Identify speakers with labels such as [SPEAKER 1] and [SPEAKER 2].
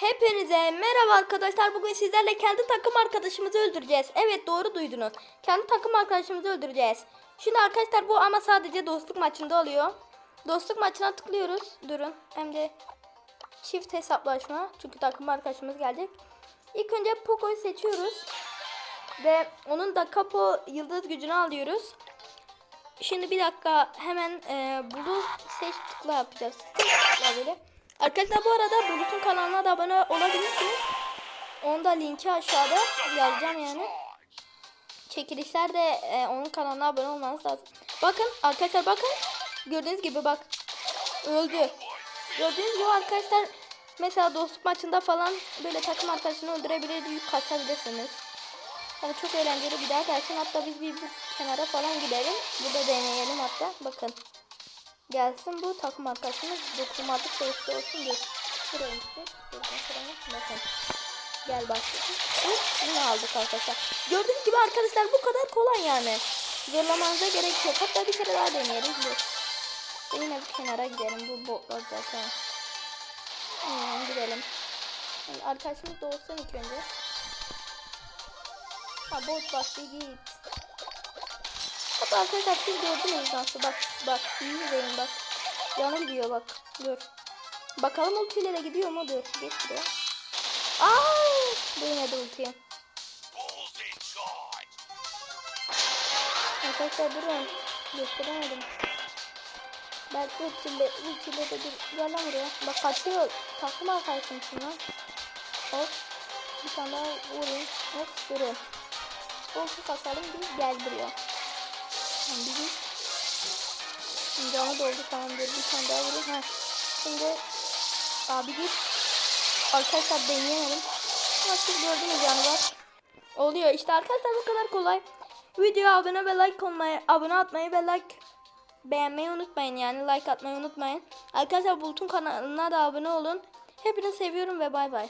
[SPEAKER 1] Hepinize merhaba arkadaşlar. Bugün sizlerle kendi takım arkadaşımızı öldüreceğiz. Evet doğru duydunuz. Kendi takım arkadaşımızı öldüreceğiz. Şimdi arkadaşlar bu ama sadece dostluk maçında oluyor. Dostluk maçına tıklıyoruz. Durun. Hem de çift hesaplaşma. Çünkü takım arkadaşımız gelecek. İlk önce Poco'yu seçiyoruz. Ve onun da kapo yıldız gücünü alıyoruz. Şimdi bir dakika hemen e, Blue seç tıkla yapacağız. Tıkla böyle. Arkadaşlar bu arada Bulut'un kanalına da abone olabilirsiniz. Onun da linki aşağıda yazacağım yani. Çekilişler de e, onun kanalına abone olmanız lazım. Bakın arkadaşlar bakın. Gördüğünüz gibi bak. Öldü. Gördüğünüz gibi arkadaşlar mesela dostluk maçında falan böyle takım arkadaşını öldürebilir, yük kaçabilirsiniz. Yani çok eğlenceli bir daha gelsin. Hatta biz bir, bir kenara falan gidelim. Burada deneyelim hatta. Bakın. Gelsin bu takım arkadaşımız dokunmatik sesli olsun diye. Şuraya gittik. Buradan şuraya bakın. Gel başlayalım. Hop, yine aldık arkadaşlar. Gördüğünüz gibi arkadaşlar bu kadar kolay yani. Zorlamanıza gerek yok. Hatta bir kere daha deneyelim. Dur. Yine bir kenara gidelim. Bu botlar zaten. Hmm, gidelim. Yani arkadaşımız da olsun ilk önce. Ha bot bir git. Bak arkadaşlar siz gördünüz nasıl bak bak iyi izleyin bak. Yanı gidiyor bak dur. Bakalım ultiyle de gidiyor mu dur. Geç buraya. Aa, değmedi ultiye. Arkadaşlar durun. Gösteremedim. Belki ultiyle, ultiyle de. Gel lan buraya. Bak kaçıyor. Takım arkadaşımsın lan. Hop. Bir tane daha vurayım. Hop durun. Olsun kasalım bir gel buraya. Tamam bir git. Şimdi canı doldu tamam dur bir tane daha vurayım. Ha. Şimdi abi git. Arkadaşlar deneyelim. Ama siz gördünüz yani bak. Oluyor işte arkadaşlar bu kadar kolay. Videoya abone ve like olmayı, abone atmayı ve like beğenmeyi unutmayın yani like atmayı unutmayın. Arkadaşlar Bulut'un kanalına da abone olun. Hepinizi seviyorum ve bay bay.